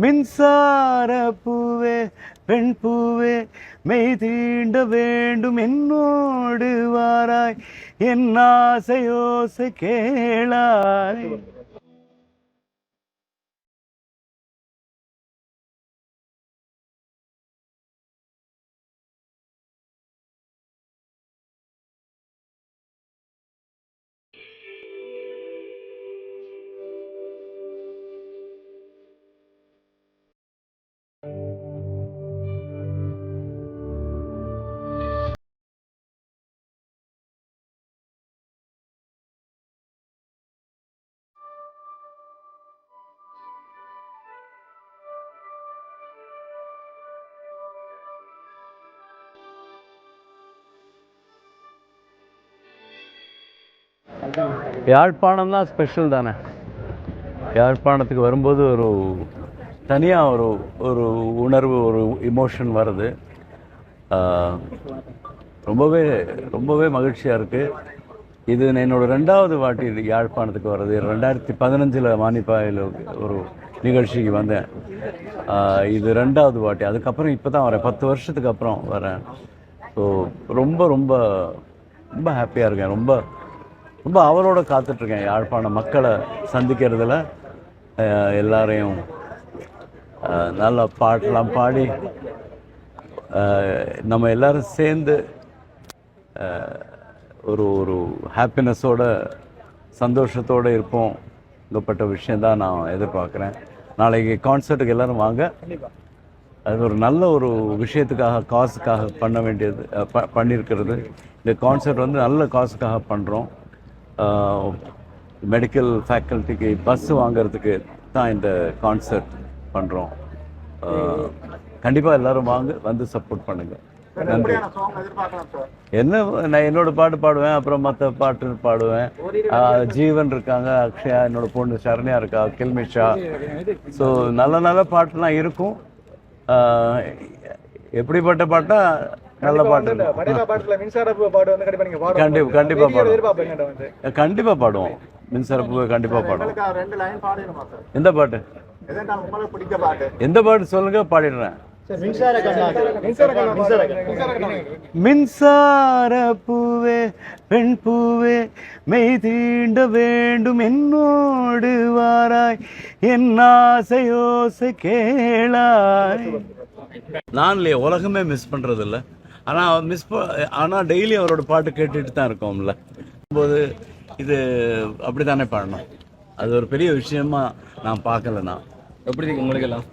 மின்சார பூவே பெண் பூவே மெய் தீண்ட வேண்டும் என்னோடு வாராய். என் ஆசையோசை கேளாய். யாழ்ப்பாணம் தான் ஸ்பெஷல் தானே. யாழ்ப்பாணத்துக்கு வரும்போது ஒரு தனியாக ஒரு ஒரு உணர்வு ஒரு இமோஷன் வருது. ரொம்பவே ரொம்பவே மகிழ்ச்சியாக இருக்குது இது என்னோட ரெண்டாவது வாட்டி யாழ்ப்பாணத்துக்கு வர்றது. ரெண்டாயிரத்தி பதினஞ்சில் மானிப்பாயில் ஒரு நிகழ்ச்சிக்கு வந்தேன். இது ரெண்டாவது வாட்டி. அதுக்கப்புறம் இப்போ தான் வரேன். பத்து வருஷத்துக்கு அப்புறம் வரேன். ஸோ ரொம்ப ரொம்ப ரொம்ப ஹாப்பியாக இருக்கேன். ரொம்ப ரொம்ப அவரோட காத்துட்ருக்கேன் யாழ்ப்பாண மக்களை சந்திக்கிறதுல. எல்லாரையும் நல்லா பாட்டெலாம் பாடி நம்ம எல்லாரும் சேர்ந்து ஒரு ஒரு ஹாப்பினஸோட சந்தோஷத்தோடு இருப்போம். இருப்போங்கப்பட்ட விஷயந்தான் நான் எதிர்பார்க்குறேன். நாளைக்கு கான்சர்ட்டுக்கு எல்லாரும் வாங்க. அது ஒரு நல்ல ஒரு விஷயத்துக்காக காசுக்காக பண்ண வேண்டியது ப- பண்ணியிருக்கிறது இந்த கான்சர்ட் வந்து நல்ல காசுக்காக பண்ணுறோம் மெடிக்கல் ஃபேக்கல்ட்டிக்கு பஸ் வாங்குறதுக்கு தான் இந்த கான்சர்ட் பண்ணுறோம் கண்டிப்பாக எல்லாரும் வாங்க வந்து சப்போர்ட் பண்ணுங்கள் நன்றி. என்ன நான் என்னோட பாட்டு பாடுவேன் அப்புறம் மற்ற பாட்டு பாடுவேன். ஜீவன் இருக்காங்க அக்ஷயா என்னோட பொண்ணு சரண்யா இருக்கா கில்மிஷா ஸோ நல்ல நல்ல பாட்டுலாம் இருக்கும். எப்படிப்பட்ட பாட்டாக நல்ல பாட்டு. படையப்பா பாட்டுல மின்சார பூ பாடு வந்து கண்டிப்பா நீங்க கண்டிப்பா கண்டிப்பா பாடுவோம். கண்டிப்பா பாடுவோம். மின்சார பூவை கண்டிப்பா பாடுவோம். உங்களுக்கு ரெண்டு லைன் பாடணுமா சார்? எந்த பாட்டு? பிடிக்க பாட்டு? எந்த பாட்டு சொல்லுங்க பாடிடுறேன். மின்சார பூவே பெண் பூவே மெய் தீண்ட வேண்டும் என்னோடு வாராய் என் ஆசையோசை கேளாய். நான் இல்லையே உலகமே மிஸ் பண்றது இல்ல ஆனா மிஸ் ஆனா டெய்லி அவரோட பாட்டு கேட்டுட்டு தான் இருக்கோம்ல. போது இது அப்படித்தானே பாடணும். அது ஒரு பெரிய விஷயமா நான் பார்க்கல நான் எப்படி உங்களுக்கு எல்லாம்?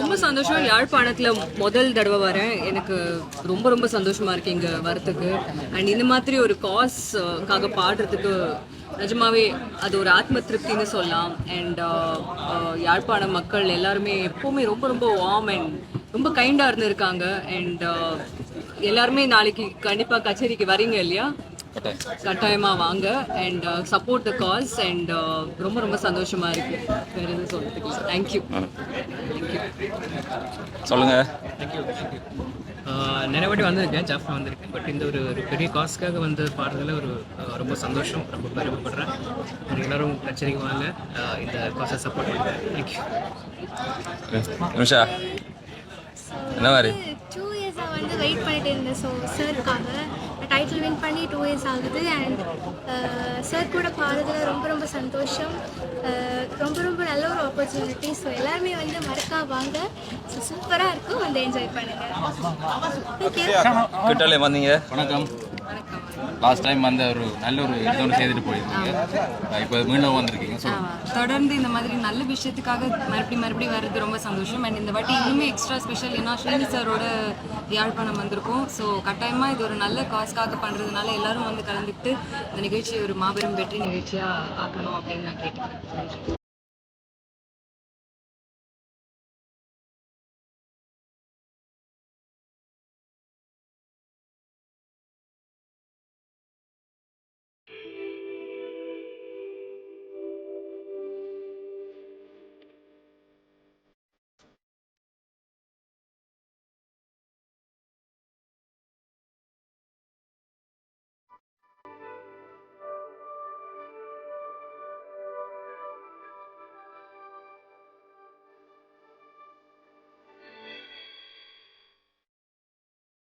ரொம்ப சந்தோஷம். யாழ்ப்பாணத்துல முதல் தடவை வரேன். எனக்கு ரொம்ப ரொம்ப சந்தோஷமா இருக்கு இங்க வரத்துக்கு அண்ட் இந்த மாதிரி ஒரு காஸ்க்காக பாடுறதுக்கு நிஜமாவே அது ஒரு ஆத்ம திருப்தின்னு சொல்லலாம். அண்ட் யாழ்ப்பாண மக்கள் எல்லாருமே எப்பவுமே ரொம்ப ரொம்ப வார்ம் அண்ட் ரொம்ப கைண்டா இருந்திருக்காங்க. அண்ட் எல்லாருமே நாளைக்கு கண்டிப்பா கச்சேரிக்கு வரீங்க இல்லையா? கட்டாயமா வாங்க and support the cause and ரொம்ப ரொம்ப சந்தோஷமா இருக்கு. வேற எதுவும் சொல்றதுக்கு தேங்க்யூ தேங்க்யூ சொல்லுங்க. ஆஹ் நிறைய வாட்டி வந்திருக்கேன் ஜாஃப்ல வந்திருக்கேன். பட் இந்த ஒரு ஒரு பெரிய காஸ்க்காக வந்து பாடுறதுல ஒரு ரொம்ப சந்தோஷம். ரொம்ப பெருமைப்படுறேன். எல்லாரும் கச்சேரிக்கு வாங்க. இந்த காசை சப்போர்ட் பண்ணுறேன் தேங்க்யூ நிமிஷா. என்ன மாதிரி? டூ இயர்ஸாக வந்து வெயிட் பண்ணிட்டு இருந்தேன். ஸோ சாருக்காக டைட்டில் வின் பண்ணி டூ இயர்ஸ் ஆகுது. அண்ட் சார் கூட பாடுறதுல ரொம்ப ரொம்ப சந்தோஷம். அஹ், ரொம்ப ரொம்ப நல்ல ஒரு ஆப்பர்ச்சுனிட்டி ஸோ எல்லாருமே வந்து மறக்கா வாங்க ஸோ சூப்பராக இருக்கும். வந்து என்ஜாய் பண்ணுங்கள் வந்தீங்க. வணக்கம். லாஸ்ட் டைம் வந்த ஒரு நல்ல ஒரு இதோட செய்துட்டு போயிருக்கீங்க இப்போ மீண்டும் வந்திருக்கீங்க. ஸோ தொடர்ந்து இந்த மாதிரி நல்ல விஷயத்துக்காக மறுபடியும் மறுபடியும் வர்றது ரொம்ப சந்தோஷம். அண்ட் இந்த வாட்டி இன்னுமே எக்ஸ்ட்ரா ஸ்பெஷல் ஏன்னா ஸ்ரீனி சாரோட யாழ்ப்பாணம் வந்திருக்கும். ஸோ கட்டாயமாக இது ஒரு நல்ல காஸ்க்காக பண்ணுறதுனால எல்லாரும் வந்து கலந்துக்கிட்டு இந்த நிகழ்ச்சியை ஒரு மாபெரும் வெற்றி நிகழ்ச்சியாக ஆக்கணும் அப்படின்னு நான் கேட்டுக்கிறேன்.